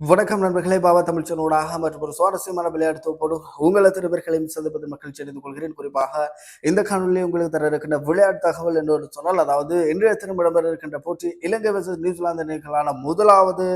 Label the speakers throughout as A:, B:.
A: வணக்கம் நண்பர்களே பாபா தமிழ்ச்சனோடாக மற்றும் ஒரு சுவாரஸ்யமான விளையாட்டு தொகுப்போடு உங்களை திருவர்களையும் சந்திப்பது மக்கள் தெரிந்து கொள்கிறேன். குறிப்பாக இந்த காணொலியை உங்களுக்கு தர இருக்கின்ற விளையாட்டு தகவல் என்று ஒரு சொன்னால் அதாவது இன்றைய தினம் இடம்பெற இருக்கின்ற போட்டி இலங்கை வர்சஸ் நியூசிலாந்து அணிகளான முதலாவது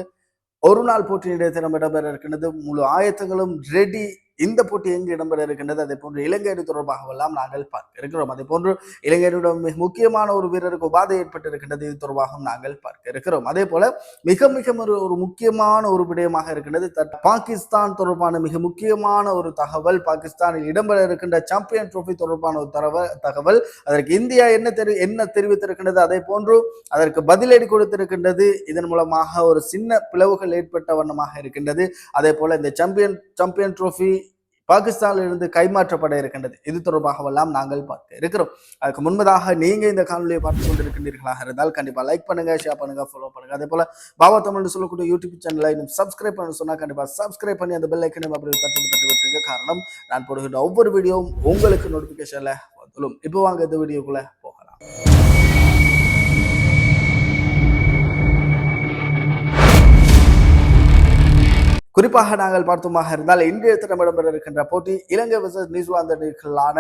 A: ஒரு நாள் போட்டி இன்றைய தினம் இடம்பெற இருக்கின்றது. முழு ஆயத்தங்களும் ரெடி இந்த போட்டி எங்கு இடம்பெற இருக்கின்றது? அதே போன்று இலங்கை அணி தொடர்பாகவெல்லாம் நாங்கள் பார்க்க இருக்கிறோம். அதே போன்று இலங்கை அணியுடன் மிக முக்கியமான ஒரு வீரருக்கு உபாதை ஏற்பட்டு இருக்கின்றது இது தொடர்பாகவும் நாங்கள் பார்க்க இருக்கிறோம். அதே போல மிக மிக ஒரு ஒரு முக்கியமான ஒரு விடயமாக இருக்கின்றது. தட் பாகிஸ்தான் தொடர்பான மிக முக்கியமான ஒரு தகவல் பாகிஸ்தானில் இடம்பெற இருக்கின்ற சாம்பியன் ட்ரோஃபி தொடர்பான ஒரு தரவ தகவல் அதற்கு இந்தியா என்ன தெரி என்ன தெரிவித்திருக்கின்றது? அதே போன்று அதற்கு பதிலடி கொடுத்திருக்கின்றது. இதன் மூலமாக ஒரு சின்ன பிளவுகள் ஏற்பட்ட வண்ணமாக இருக்கின்றது. அதே போல இந்த சாம்பியன் சாம்பியன் ட்ரோஃபி பாகிஸ்தானில் இருந்து கைமாற்றப்பட இருக்கின்றது. இது தொடர்பாகவெல்லாம் நாங்கள் பார்க்க இருக்கிறோம். அதுக்கு முன்பதாக நீங்க இந்த காணொலியை பார்த்து கொண்டிருக்கின்றீர்களாக இருந்தால் கண்டிப்பா லைக் பண்ணுங்க ஷேர் பண்ணுங்க ஃபாலோ பண்ணுங்க. அதே போல பாபா தமிழ்னு சொல்லக்கூடிய யூடியூப் சேனலை இன்னும் சப்ஸ்கிரைப் பண்ண சொன்னா கண்டிப்பா சப்ஸ்கிரைப் பண்ணி அந்த பெல் ஐக்கனை அப்படி தட்டு தட்டு விட்டுருங்க காரணம் நான் போடுகின்ற ஒவ்வொரு வீடியோவும் உங்களுக்கு நோட்டிபிகேஷன்ல வந்துடும். இப்போ வாங்க இந்த வீடியோக்குள்ள போகலாம். குறிப்பாக நாங்கள் பார்த்தோமாக இருந்தால் இன்றைய தினம் இடம்பெற இருக்கின்ற போட்டி இலங்கை விசஸ் நியூசிலாந்து அணிகளான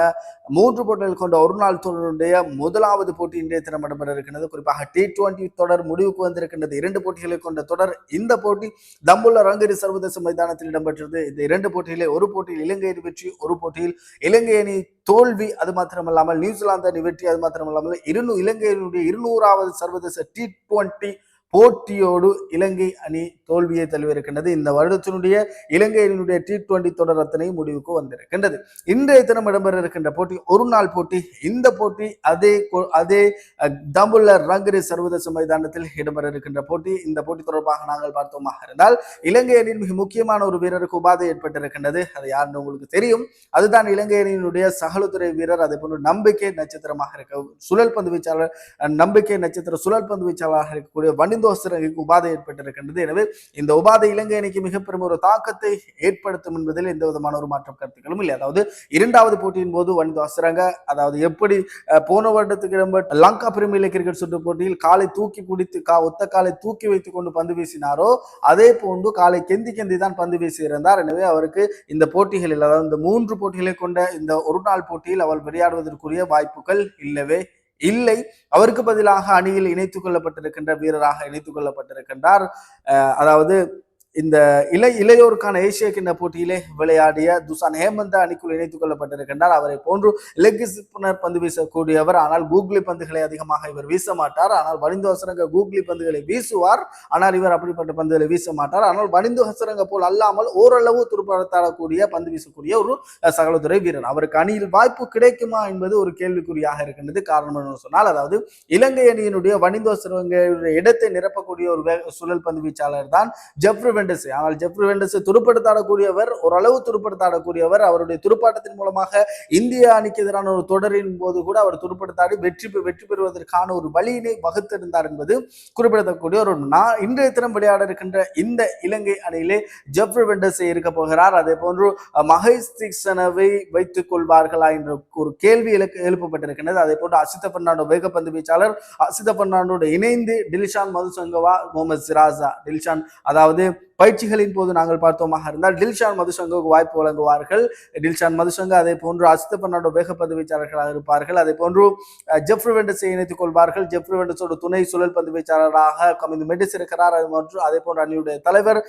A: மூன்று போட்டிகள் கொண்ட ஒரு நாள் தொடருடைய முதலாவது போட்டி இன்றைய தினம் இடம்பெற இருக்கின்றது. குறிப்பாக டி டுவெண்டி தொடர் முடிவுக்கு வந்திருக்கின்றது. இரண்டு போட்டிகளை கொண்ட தொடர் இந்த போட்டி தம்புள்ள ரங்கரி சர்வதேச மைதானத்தில் இடம்பெற்றது. இந்த இரண்டு போட்டியிலே ஒரு போட்டியில் இலங்கை அணி வெற்றி ஒரு போட்டியில் இலங்கை அணி தோல்வி. அது மாத்திரமல்லாமல் நியூசிலாந்து அணி வெற்றி அது மாத்திரமல்லாமல் இருநூறு இலங்கையினுடைய இருநூறாவது சர்வதேச டி டுவெண்ட்டி போட்டியோடு இலங்கை அணி தோல்வியை தழுவிருக்கின்றது இந்த வருடத்தினுடைய இலங்கை அணியினுடைய டி டுவெண்டி தொடர் அத்தனை முடிவுக்கு வந்திருக்கின்றது. இன்றைய தினம் இடம்பெற இருக்கின்ற போட்டி ஒரு நாள் போட்டி. இந்த போட்டி அதே அதே தம்புள்ள ரங்கரி சர்வதேச மைதானத்தில் இடம்பெற இருக்கின்ற போட்டி. இந்த போட்டி தொடர்பாக நாங்கள் பார்த்தோமாக இருந்தால் இலங்கை அணியின் மிக முக்கியமான ஒரு வீரருக்கு உபாதை ஏற்பட்டிருக்கின்றது. அது யாருன்னு உங்களுக்கு தெரியும். அதுதான் இலங்கை அணியினுடைய சகலுத்துறை வீரர். அதே போன்று நம்பிக்கை நட்சத்திரமாக இருக்க சுழல் பந்து வீச்சாளர் நம்பிக்கை நட்சத்திர சுழல் பந்து வீச்சாளராக இருக்கக்கூடிய வனிந்தோசரனுக்கு உபாதை ஏற்பட்டிருக்கின்றது. எனவே இந்த உபாதை இலங்கை அணிக்கு மிக பெரும் ஒரு தாக்கத்தை ஏற்படுத்தும் என்பதில் எந்த விதமான ஒரு மாற்றம் கருத்துக்களும் இல்லை. அதாவது இரண்டாவது போட்டியின் போது வனிதோ அதாவது எப்படி போன வருடத்துக்கு இடம்பெற்ற லங்கா பிரிமியர் லீக் கிரிக்கெட் சுற்று போட்டியில் காலை தூக்கி குடித்து கா ஒத்த காலை தூக்கி வைத்துக் கொண்டு பந்து வீசினாரோ அதே போன்று காலை கெந்தி கெந்தி தான் பந்து வீசியிருந்தார். எனவே அவருக்கு இந்த போட்டிகளில் அதாவது இந்த மூன்று போட்டிகளை கொண்ட இந்த ஒரு நாள் போட்டியில் அவள் விளையாடுவதற்குரிய வாய்ப்புகள் இல்லவே இல்லை. அவருக்கு பதிலாக அணியில் இணைத்துக் கொள்ளப்பட்டிருக்கின்ற வீரராக இணைத்துக் கொள்ளப்பட்டிருக்கின்றார். அதாவது இந்த இளை இளையோருக்கான ஏசிய கிண்ண போட்டியிலே விளையாடிய துசான் ஹேமந்த அணிக்குள் இணைத்துக் கொள்ளப்பட்டிருக்கின்றார். அவரை போன்று லெக் ஸ்பின்னர் பந்து வீசக்கூடியவர் ஆனால் கூகுளி பந்துகளை அதிகமாக இவர் வீச மாட்டார் ஆனால் வனிந்து ஹசரங்க கூகுளி பந்துகளை வீசுவார். ஆனால் இவர் அப்படிப்பட்ட பந்துகளை வீச மாட்டார் ஆனால் வனிந்து ஹசரங்க போல் அல்லாமல் ஓரளவு துருப்படுத்தாடக்கூடிய பந்து வீசக்கூடிய ஒரு சகலதுறை வீரர். அவருக்கு அணியில் வாய்ப்பு கிடைக்குமா என்பது ஒரு கேள்விக்குறியாக இருக்கின்றது. காரணம் என்னன்னு சொன்னால் அதாவது இலங்கை அணியினுடைய வனிந்து ஹசரங்களுடைய இடத்தை நிரப்பக்கூடிய ஒரு சூழல் சுழல் பந்து வீச்சாளர் தான் ஜப்ரு வெண்டஸ் ஆனால் ஜெஃப்ரி வெண்டஸ் துடுப்படுத்தாடக்கூடியவர் ஓரளவு துடுப்படுத்தாடக்கூடியவர். அவருடைய துடுப்பாட்டத்தின் மூலமாக இந்திய அணிக்கு எதிரான ஒரு தொடரின் போது கூட அவர் துடுப்படுத்தாடி வெற்றி பெ- வெற்றி பெறுவதற்கான ஒரு வழியினை வகுத்திருந்தார் என்பது குறிப்பிடத்தக்கூடிய ஒரு நான் இன்றைய தினம் விளையாட இருக்கின்ற இந்த இலங்கை அணியிலே ஜெஃப்ரி வெண்டஸ் இருக்க போகிறார். அதே போன்று அஹ், மகேஷ் தீக்ஷணவை வைத்துக் கொள்வார்களா என்ற ஒரு கேள்வி எழுப்பப்பட்டிருக்கின்றது. அதே போன்று அசித பெர்னாண்டோ வேகப்பந்து வீச்சாளர் அசித பெர்னாண்டோடு இணைந்து டில்ஷான் மதுசங்கவா முகமது சிராசா டில்ஷான் அதாவது பயிற்சிகளின் போது நாங்கள் பார்த்தோமாக இருந்தால் டில்ஷான் மதுசங்குக்கு வாய்ப்பு வழங்குவார்கள். டில்ஷான் மதுசங்க அதே போன்று அசித வேக பதிவீச்சாளர்களாக வீச்சாளர்களாக இருப்பார்கள். அதே போன்று ஜெஃப்ரி வெண்டஸை இணைத்துக் கொள்வார்கள். ஜெஃப்ரி வெண்டஸோட துணை சுழல் பந்து வீச்சாளராக கமிந்து மெடிஸ் இருக்கிறார் அது மற்றும் அதே போன்று அணியுடைய தலைவர்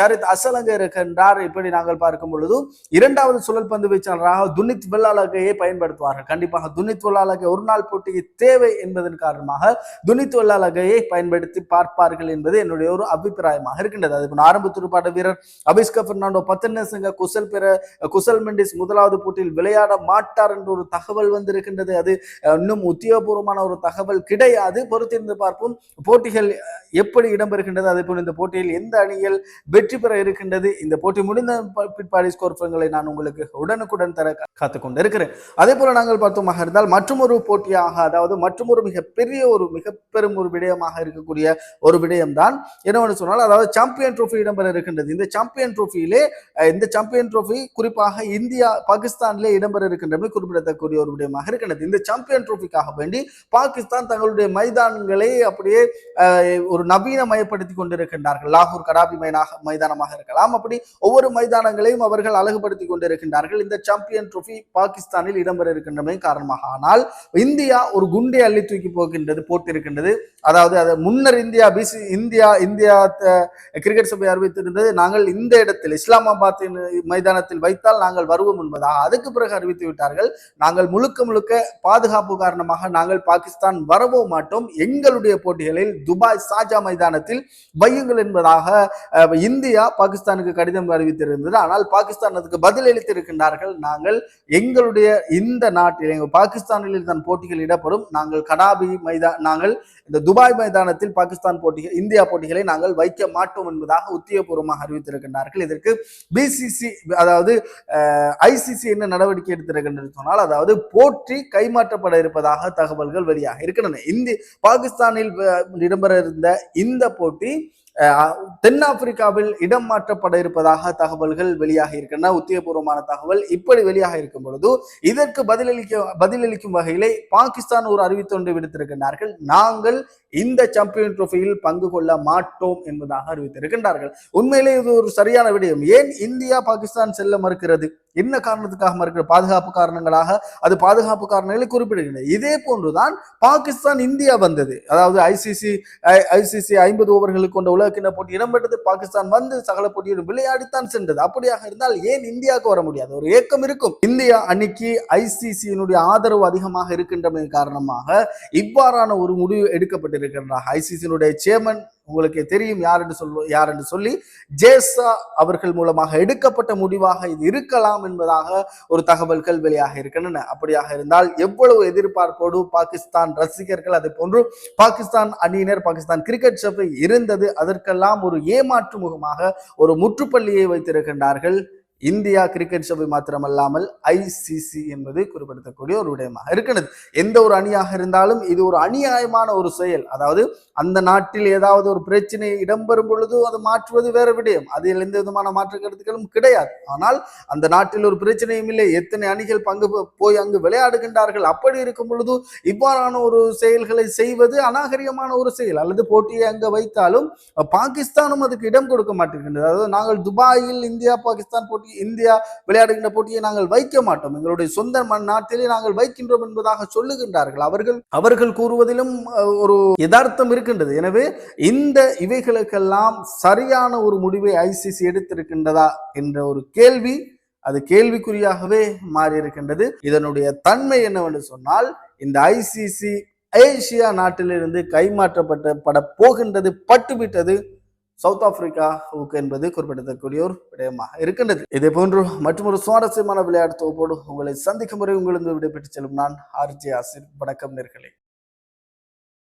A: சரித் அசலங்க இருக்கின்றார். இப்படி நாங்கள் பார்க்கும் பொழுது இரண்டாவது சுழல் பந்து வீச்சாளராக துனித் வெள்ளாலகையை பயன்படுத்துவார்கள். கண்டிப்பாக துனித் வெள்ளாலகை ஒரு நாள் போட்டிக்கு தேவை என்பதன் காரணமாக துனித் வெள்ளாலகையை பயன்படுத்தி பார்ப்பார்கள் என்பது என்னுடைய ஒரு அபிப்பிராயமாக இருக்கின்றது. அது ஆரம்ப துடுப்பாட்ட வீரர் அபிஸ்க பெர்னாண்டோ பத்தன்னசங்க குசல் பெற குசல் மெண்டிஸ் முதலாவது போட்டியில் விளையாட மாட்டார் என்ற ஒரு தகவல் வந்திருக்கின்றது. அது இன்னும் உத்தியோகபூர்வமான ஒரு தகவல் கிடையாது. பொறுத்திருந்து பார்ப்போம். போட்டிகள் எப்படி இடம்பெறுகின்றது அதே போல் இந்த போட்டியில் எந்த அணிகள் வெற்றி பெற இருக்கின்றது இந்த போட்டி முடிந்த பிற்பாடி பிற்பாடு ஸ்கோர் நான் உங்களுக்கு உடனுக்குடன் தர காத்துக் கொண்டிருக்கிறேன் அதே போல நாங்கள் பார்த்தோமாக இருந்தால் மற்றொரு போட்டியாக அதாவது மற்றொரு மிகப்பெரிய ஒரு மிக பெரும் ஒரு விடயமாக இருக்கக்கூடிய ஒரு விடயம் தான் என்னவென்று சொன்னால் அதாவது சாம்பியன் ட்ரோஃபி இடம்பெற இருக்கின்றது. இந்த சாம்பியன் ட்ரோஃபியிலே இந்த சாம்பியன் ட்ரோஃபி குறிப்பாக இந்தியா பாகிஸ்தானிலே இடம்பெற இருக்கின்றமை குறிப்பிடத்தக்கூடிய ஒரு விடயமாக இருக்கின்றது. இந்த சாம்பியன் ட்ரோஃபிக்காக வேண்டி பாகிஸ்தான் தங்களுடைய மைதானங்களை அப்படியே ஒரு நவீனமயப்படுத்தி கொண்டிருக்கின்றார்கள். லாகூர் கடாபி மைனாக மைதானமாக இருக்கலாம். அப்படி ஒவ்வொரு மைதானங்களையும் அவர்கள் அழகுபடுத்தி கொண்டிருக்கின்றார்கள். இந்த சாம்பியன் ட்ரோஃபி பாகிஸ்தானில் இடம்பெற இருக்கின்றமை காரணமாக. ஆனால் இந்தியா ஒரு குண்டை அள்ளி தூக்கி போகின்றது போட்டிருக்கின்றது. அதாவது அது முன்னர் India BC India India cricket சபையார் அறிவித்திருந்தது. நாங்கள் இந்த இடத்தில் இஸ்லாமாபாத்தின் மைதானத்தில் வைத்தால் நாங்கள் வருவோம் என்பதாக அதுக்கு பிறகு அறிவித்து விட்டார்கள். நாங்கள் முழுக்க முழுக்க பாதுகாப்பு காரணமாக நாங்கள் பாகிஸ்தான் வரவோ மாட்டோம். எங்களுடைய போட்டிகளில் துபாய் சாஜா மைதானத்தில் வையுங்கள் என்பதாக இந்தியா பாகிஸ்தானுக்கு கடிதம் அறிவித்திருந்தது. ஆனால் பாகிஸ்தான் அதுக்கு பதில் அளித்திருக்கின்றார்கள். நாங்கள் எங்களுடைய இந்த நாட்டில் எங்கள் பாகிஸ்தானில் தான் போட்டிகள் இடப்படும் நாங்கள் கடாபி மைதா நாங்கள் இந்த துபாய் மைதானத்தில் பாகிஸ்தான் போட்டிகள் இந்தியா போட்டிகளை நாங்கள் வைக்க மாட்டோம் என்பதாக உத்தியோகபூர்வமாக அறிவித்திருக்கின்றார்கள். இதற்கு பிசிசி அதாவது ஐசிசி என்ன நடவடிக்கை எடுத்திருக்கின்றது சொன்னால் அதாவது போற்றி கைமாற்றப்பட இருப்பதாக தகவல்கள் வெளியாக இருக்கின்றன. இந்தி பாகிஸ்தானில் இடம்பெற இருந்த இந்த போட்டி தென்னாப்பிரிக்காவில் இடம் மாற்றப்பட இருப்பதாக தகவல்கள் வெளியாக இருக்கின்றன. உத்தியபூர்வமான தகவல் இப்படி வெளியாக இருக்கும் பொழுது இதற்கு பதிலளிக்க பதிலளிக்கும் வகையிலே பாகிஸ்தான் ஒரு அறிவித்தொன்று விடுத்திருக்கின்றார்கள். நாங்கள் இந்த சாம்பியன் ட்ரோஃபியில் பங்கு கொள்ள மாட்டோம் என்பதாக அறிவித்திருக்கின்றார்கள். உண்மையிலே இது ஒரு சரியான விடயம். ஏன் இந்தியா பாகிஸ்தான் செல்ல மறுக்கிறது? என்ன காரணத்துக்காக மறுக்கிறது பாதுகாப்பு காரணங்களாக? அது பாதுகாப்பு காரணங்களை குறிப்பிடுகின்றன. இதே போன்றுதான் பாகிஸ்தான் இந்தியா வந்தது. அதாவது ஐசிசி ஐசிசி ஐம்பது ஓவர்களுக்கு கொண்ட உலகக்கிண்ண போட்டி இடம்பெற்றது? பாகிஸ்தான் வந்து சகல போட்டியிலும் விளையாடித்தான் சென்றது. அப்படியாக இருந்தால் ஏன் இந்தியாவுக்கு வர முடியாது? ஒரு ஏக்கம் இருக்கும். இந்தியா அன்னைக்கு ஐசிசியினுடைய ஆதரவு அதிகமாக இருக்கின்றமை காரணமாக இவ்வாறான ஒரு முடிவு எடுக்கப்பட்டிருக்கின்றார் ஐசிசியினுடைய சேர்மன் உங்களுக்கு தெரியும் யார் என்று சொல்வ யார் என்று சொல்லி ஜேசா அவர்கள் மூலமாக எடுக்கப்பட்ட முடிவாக இது இருக்கலாம் என்பதாக ஒரு தகவல்கள் வெளியாக இருக்கின்றன. அப்படியாக இருந்தால் எவ்வளவு எதிர்பார்ப்போடு பாகிஸ்தான் ரசிகர்கள் அதை போன்று பாகிஸ்தான் அணியினர் பாகிஸ்தான் கிரிக்கெட் சபை இருந்தது அதற்கெல்லாம் ஒரு ஏமாற்று முகமாக ஒரு முற்றுப்பள்ளியை வைத்திருக்கின்றார்கள். இந்தியா கிரிக்கெட் சபை மாத்திரமல்லாமல் ஐசிசி என்பது குறிப்பிடத்தக்கூடிய ஒரு விடயமாக இருக்கிறது. எந்த ஒரு அணியாக இருந்தாலும் இது ஒரு அநியாயமான ஒரு செயல். அதாவது அந்த நாட்டில் ஏதாவது ஒரு பிரச்சனை இடம்பெறும் பொழுது அதை மாற்றுவது வேற விடயம். அதில் எந்த விதமான மாற்று கருத்துக்களும் கிடையாது. ஆனால் அந்த நாட்டில் ஒரு பிரச்சனையும் இல்லை. எத்தனை அணிகள் பங்கு போய் அங்கு விளையாடுகின்றார்கள்? அப்படி இருக்கும் பொழுது இவ்வாறான ஒரு செயல்களை செய்வது அநாகரிகமான ஒரு செயல். அல்லது போட்டியை அங்கே வைத்தாலும் பாகிஸ்தானும் அதுக்கு இடம் கொடுக்க மாட்டேங்கின்றது. அதாவது நாங்கள் துபாயில் இந்தியா பாகிஸ்தான் போட்டி இந்தியா விளையாடுகின்ற போட்டியை நாங்கள் வைக்க மாட்டோம். எங்களுடைய சொந்த மண் நாட்டிலே நாங்கள் வைக்கின்றோம் என்பதாக சொல்லுகின்றார்கள். அவர்கள் அவர்கள் கூறுவதிலும் ஒரு யதார்த்தம் இருக்கின்றது. எனவே இந்த இவைகளுக்கெல்லாம் சரியான ஒரு முடிவை ஐசிசி எடுத்திருக்கின்றதா என்ற ஒரு கேள்வி அது கேள்விக்குறியாகவே மாறி இருக்கின்றது இதனுடைய தன்மை என்னவென்று சொன்னால் இந்த ஐசிசி ஏசியா நாட்டிலிருந்து கைமாற்றப்பட்ட பட போகின்றது பட்டுவிட்டது. சவுத் ஆப்பிரிக்காவுக்கு என்பது குறிப்பிடத்தக்கூடிய ஒரு விடயமாக இருக்கின்றது. இதே போன்று மற்றொரு சுவாரஸ்யமான விளையாட்டு தொகுப்போடு உங்களை சந்திக்கும் முறை உங்களிருந்து விடைபெற்று செல்லும் நான் ஆர்ஜே ஆசிர். வணக்கம் நேர்களே.